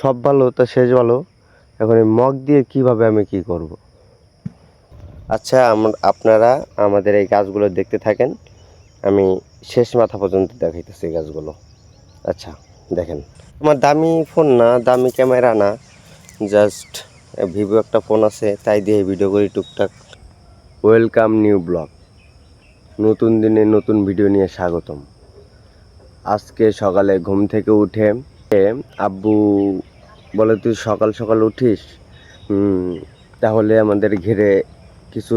সব ভালো, তা শেষ ভালো। এখন এই মগ দিয়ে কীভাবে আমি কি করব? আচ্ছা আপনারা আমাদের এই গাছগুলো দেখতে থাকেন। আমি শেষ মাথা পর্যন্ত দেখাইতেছি গাছগুলো। আচ্ছা দেখেন। আমার দামি ফোন না, দামি ক্যামেরা না। জাস্ট ভিভো একটা ফোন আছে, তাই দিয়ে ভিডিও করি টুকটাক। Welcome new blog. নতুন দিনে নতুন ভিডিও নিয়ে স্বাগতম। আজকে সকালে ঘুম থেকে উঠে আব্বু বলে, তুই সকাল সকাল উঠিস? তাহলে আমাদের ঘিরে কিছু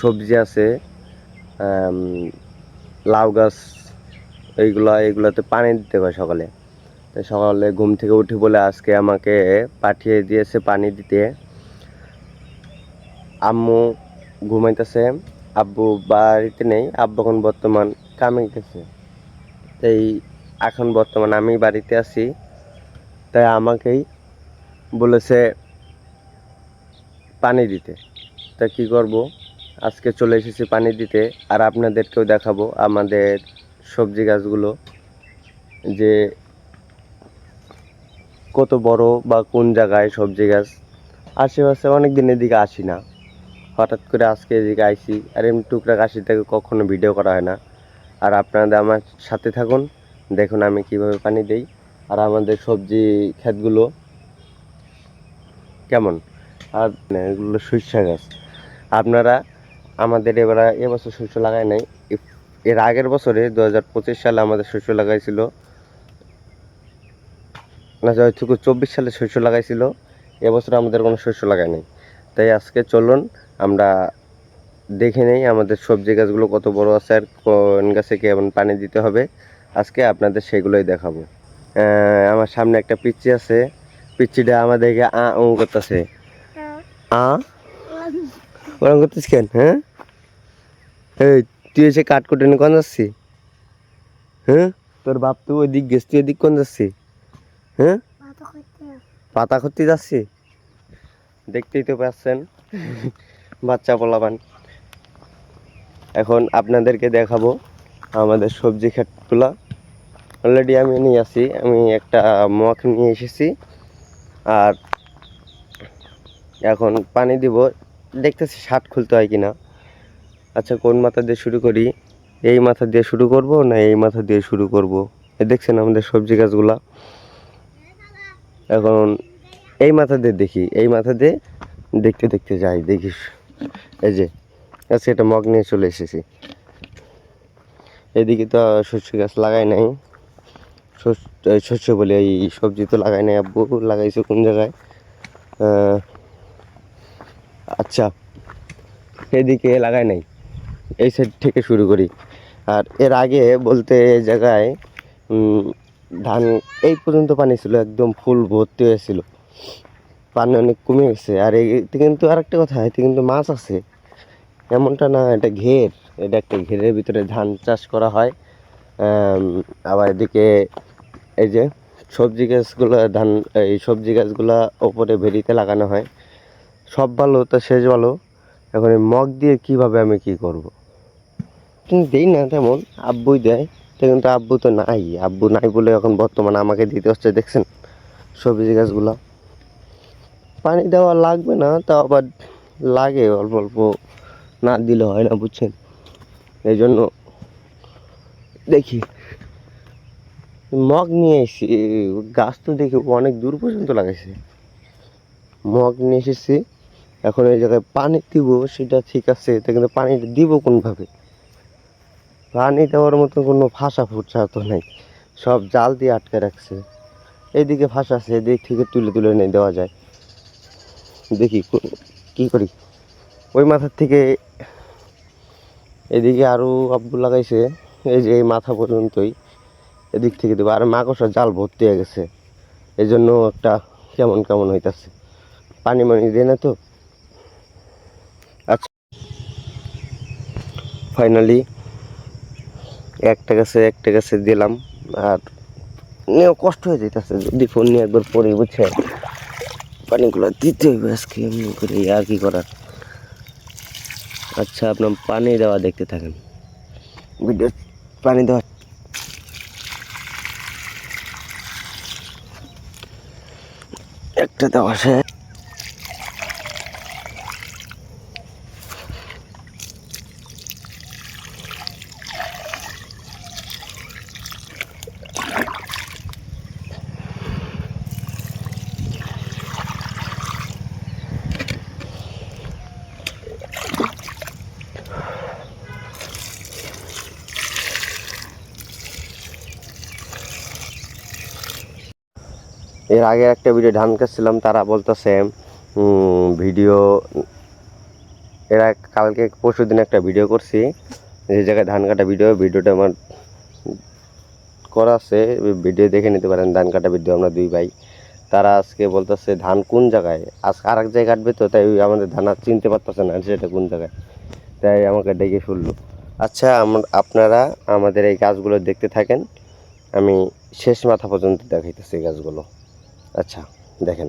সবজি আছে লাউ গাছ, এইগুলা, এইগুলাতে পানি দিতে হয় সকালে। তো সকালে ঘুম থেকে উঠে বলে আজকে আমাকে পাঠিয়ে দিয়েছে পানি দিতে। আম্মু ঘুমাইতেছে, আব্বু বাড়িতে নেই, আব্বু এখন বর্তমান কামে গেছে। এই এখন বর্তমানে আমি বাড়িতে আছি। তাই আমাকেই বলেছে পানি দিতে। তা কি করব? আজকে চলে এসেছি পানি দিতে আর আপনাদেরকেও দেখাবো আমাদের সবজি গাছগুলো যে কত বড় বা কোন জায়গায় সবজি গাছ। আশেপাশে অনেক দিন এদিকে আসি না। হঠাৎ করে আজকে এদিকে আইসি। আর এমনি টুকরা কাশি থেকে কখনো ভিডিও করা হয় না। আর আপনারা আমার সাথে থাকুন। দেখুন আমি কীভাবে পানি দেই আর আমাদের সবজি ক্ষেতগুলো কেমন? আর এগুলো শস্য গাছ। আপনারা আমাদের এবার এবছর শস্য লাগাই নাই। এর আগের বছরে দু হাজার পঁচিশ সালে আমাদের শস্য লাগাইছিল। না চব্বিশ সালে শস্য লাগাইছিল। এবছর আমাদের কোনো শস্য লাগাই নাই। তাই আজকে চলুন, আমরা দেখে নেই আমাদের সবজি গাছগুলো কত বড় আছে আর কোন গাছে কেমন পানি দিতে হবে। আজকে আপনাদের সেগুলোই দেখাবো। আমার সামনে একটা পিচ্ছি আছে। পিচ্ছিটা আমাদেরকে আ উ করতেছে। আ? করতেছিস কেন হ্যাঁ? এই, তুই এসে কাঠ কুটে নিয়ে কোন যাচ্ছি? হ্যাঁ? তোর বাপ তুই ওই দিক গেছ, তুই এদিক কোন যাচ্ছি? হ্যাঁ? পাতা খুঁজতে যাচ্ছি? দেখতেই তো পাচ্ছেন, বাচ্চা পোলাপান। এখন আপনাদেরকে দেখাবো আমাদের সবজি ক্ষেতগুলো। অলরেডি আমি নিয়ে আসি, আমি একটা মগ নিয়ে এসেছি। আর এখন পানি দিব, দেখতেছি শার্ট খুলতে হয় কিনা। আচ্ছা কোন মাথা দিয়ে শুরু করি? এই মাথা দিয়ে শুরু করব না এই মাথা দিয়ে শুরু করব? এ দেখছেন আমাদের সবজি গাছগুলা। এখন এই মাথা দিয়ে দেখি, এই মাথা দিয়ে দেখতে দেখতে যাই, দেখিস। এই যে, আজকে একটা মগ নিয়ে চলে এসেছি। এদিকে তো সর্ষে গাছ লাগাই নাই। শস্য বলে এই সবজি তো লাগাই নাই, আব্বু লাগাইছে কোন জায়গায়? আচ্ছা এদিকে লাগাই নাই, এই সাইড থেকে শুরু করি। আর এর আগে বলতে এই জায়গায় ধান এই পর্যন্ত পানি ছিল, একদম ফুল ভর্তি হয়েছিল। পানি অনেক কমে গেছে, আর এতে কিন্তু আরেকটা কথা, এতে কিন্তু মাছ আছে। এমনটা না, এটা ঘের। এটা একটা ঘেরের ভিতরে ধান চাষ করা হয়। আবার এদিকে এই যে সবজি গাছগুলো, ধান, এই সবজি গাছগুলো ওপরে ভেরিতে লাগানো হয়। সব ভালো, তো শেষ ভালো। এখন এই মগ দিয়ে কীভাবে আমি কি করব? দেই না তেমন, আব্বুই দেয়। তো কিন্তু আব্বু তো নাই, আব্বু নাই বলে এখন বর্তমানে আমাকে দিতে হচ্ছে, দেখছেন? সবজি গাছগুলো। পানি দেওয়া লাগবে না তাও আবার লাগে, অল্প অল্প না দিলে হয় না, বুঝছেন? এই জন্য দেখি। মগ নিয়ে এসেছি, গাছ তো দেখি অনেক দূর পর্যন্ত লাগাইছে। মগ নিয়ে এসেছি, এখন এই জায়গায় পানি দিব, সেটা ঠিক আছে, তা কিন্তু পানিটা দিব কোনভাবে? পানি দেওয়ার মতো কোনো ফাঁসা ফুটসা তো নেই, সব জাল দিয়ে আটকে রাখছে। এইদিকে ফাঁসা আছে, এদিক থেকে তুলে তুলে নিয়ে দেওয়া যায়। দেখি কো- কি করি? ওই মাথার থেকে এদিকে আরও আব্বু লাগাইছে। এই যে এই মাথা পর্যন্তই এদিক থেকে দেবো। আর মাকড়সার জাল ভর্তি হয়ে গেছে। এই জন্য একটা কেমন কেমন হইতাছে। পানি মানি দিয়ে না তো। আচ্ছা। ফাইনালি একটা গাছে একটা গাছে দিলাম। আর নিয়েও কষ্ট হয়ে যেতেছে যদি ফোন নিয়ে একবার পরে বুঝছে, পানিগুলো দিতে হইবে আজকে এমনি করে। আর কি করার? আচ্ছা আপনার পানি দেওয়া দেখতে থাকেন। ভিডিও পানি দেওয়া। একটা দেওয়া আছে এর আগে একটা ভিডিও ধান কাটছিলাম তারা বলতেছে ভিডিও এরা কালকে পরশু দিন একটা ভিডিও করছি, যে জায়গায় ধান কাটা ভিডিও ভিডিওটা আমার করা আছে ভিডিও দেখে নিতে পারেন, ধান কাটা ভিডিও আমরা দুই ভাই। তারা আজকে বলতেছে, ধান কোন জায়গায়? আজকে আর এক জায়গায় কাটবে তো, তাই আমাদের ধান আর চিনতে পারতেছে না, সেটা কোন জায়গায়? তাই আমাকে ডেকে শুনলো আচ্ছা আপনারা আমাদের এই গাছগুলো দেখতে থাকেন, আমি শেষ মাথা পর্যন্ত দেখাইতেছি গাছগুলো। আচ্ছা দেখেন।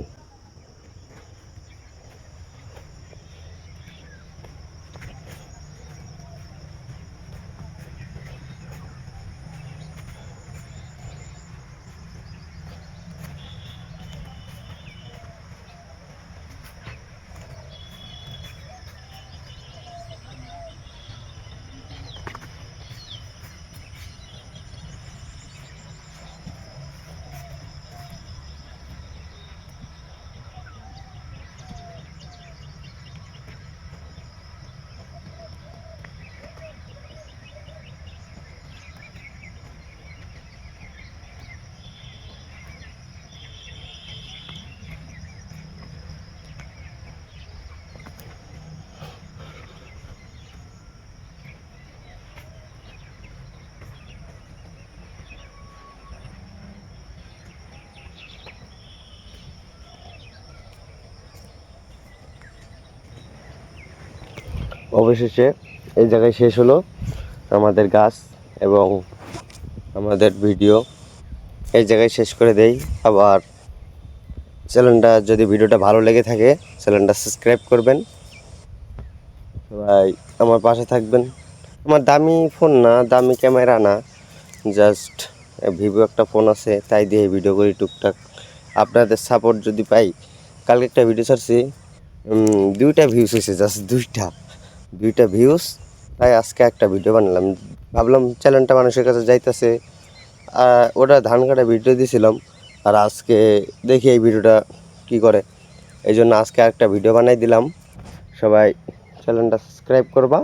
অবশেষে এই জায়গায় শেষ হলো আমাদের গাছ এবং আমাদের ভিডিও। এই জায়গায় শেষ করে দেই। আবার চ্যানেলটা যদি ভিডিওটা ভালো লেগে থাকে, চ্যানেলটা সাবস্ক্রাইব করবেন। সবাই আমার পাশে থাকবেন। আমার দামি ফোন না, দামি ক্যামেরা না, জাস্ট ভিভো একটা ফোন আছে, তাই দিয়ে ভিডিও করি টুকটাক। আপনাদের সাপোর্ট যদি পাই, কালকে একটা ভিডিও ছাড়ছি। দুইটা ভিউস হয়েছে, জাস্ট দুইটা। দুইটা ভিউস তাই আজকে একটা ভিডিও বানালাম। ভাবলাম চ্যানেলটা মানুষের কাছে যাইতেছে। আর ওটা ধান কাটা ভিডিও দিয়েছিলাম আর আজকে দেখি এই ভিডিওটা কি করে। এই জন্য আজকে একটা ভিডিও বানাই দিলাম। সবাই চ্যানেলটা সাবস্ক্রাইব করবা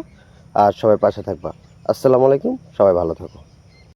আর সবাই পাশে থাকবা। আসসালামু আলাইকুম, সবাই ভালো থাকো।